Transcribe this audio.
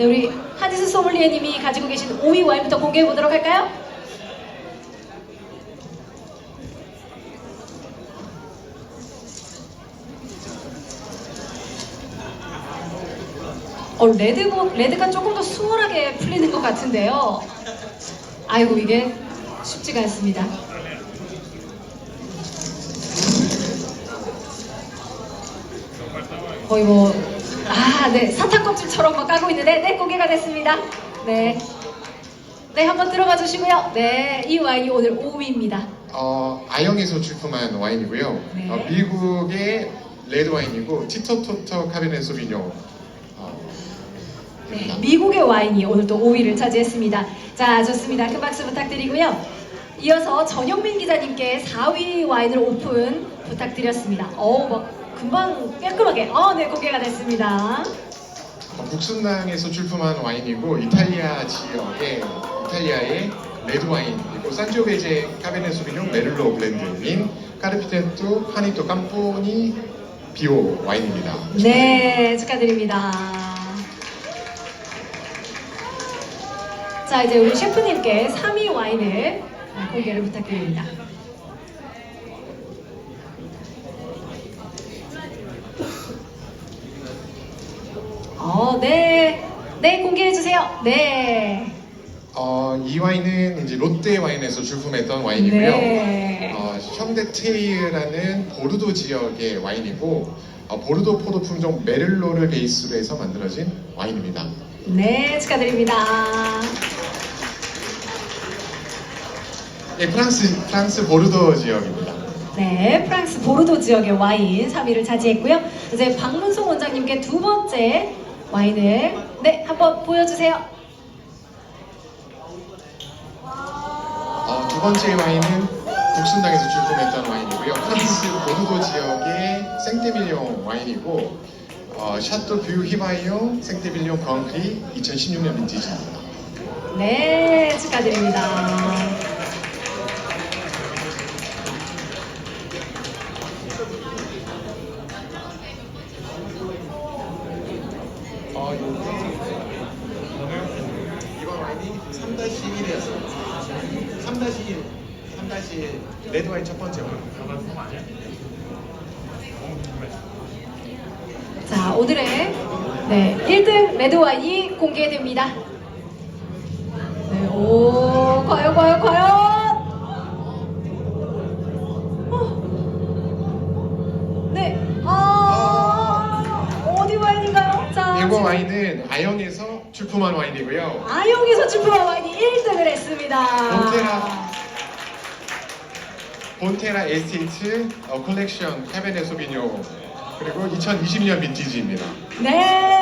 네, 우리 하디스 소믈리에님이 가지고 계신 5위 와인부터 공개해 보도록 할까요? 어, 레드, 레드가 조금 더 수월하게 풀리는 것 같은데요. 아이고, 이게 쉽지가 않습니다. 거의 뭐, 아, 네, 사탕 껍질처럼 막 까고 있는데, 네, 공개가 됐습니다. 네. 네, 한번 들어봐 주시고요. 네, 이 와인이 오늘 5위입니다. 어, 아영에서 출품한 와인이고요. 네. 어, 미국의 레드 와인이고 티토토터 카베네 소비뇽. 어, 네, 미국의 와인이 오늘 또 5위를 차지했습니다. 자, 좋습니다. 큰 박수 부탁드리고요. 이어서 전영민 기자님께 4위 와인을 오픈 부탁드렸습니다. 어우, 막 금방 깔끔하게, 어, 네, 공개가 됐습니다. 어, 북순당에서 출품한 와인이고 이탈리아 지역의 이탈리아의 레드 와인이고 산조베제 카베네 소비뇽 메를로 블렌드인 카르피텐토 파니토 깜포니 비오 와인입니다. 네, 축하드립니다. 자, 이제 우리 셰프님께 3위 와인을 공개를 부탁드립니다. 어, 네. 네, 공개해주세요. 네. 어, 이 와인은 이제 롯데 와인에서 출품했던 와인이고요. 네. 어, 션데테이르라는 보르도 지역의 와인이고 어, 보르도 포도 품종 메를로를 베이스로 해서 만들어진 와인입니다. 네, 축하드립니다. 예, 프랑스 프랑스 보르도 지역입니다. 네, 프랑스 보르도 지역의 와인 3위를 차지했고요. 이제 박문송 원장님께 두 번째 와인을 네, 한번 보여주세요. 어, 두 번째 와인은 북순당에서 출품했던 와인이고요. 프랑스 보르도 지역의 생테밀리옹 와인이고 어, 샤또 뷰 히바이옹 생테밀리옹 그랑크리 2016년 빈티지입니다. 네, 축하드립니다. 이번 와인이 3-1이었어요. 3-1, 3- 레드 와인 첫 번째 와인. 자, 오늘의 네, 1등 레드 와인이 공개됩니다. 네, 오, 과연, 과연, 과연! 지금 와인은 아영에서 출품한 와인이고요. 아영에서 출품한 와인이 1등을 했습니다. 본테라 본테라 에스테이트 어, 컬렉션 카베네 소비뇽 그리고 2020년 빈티지입니다. 네.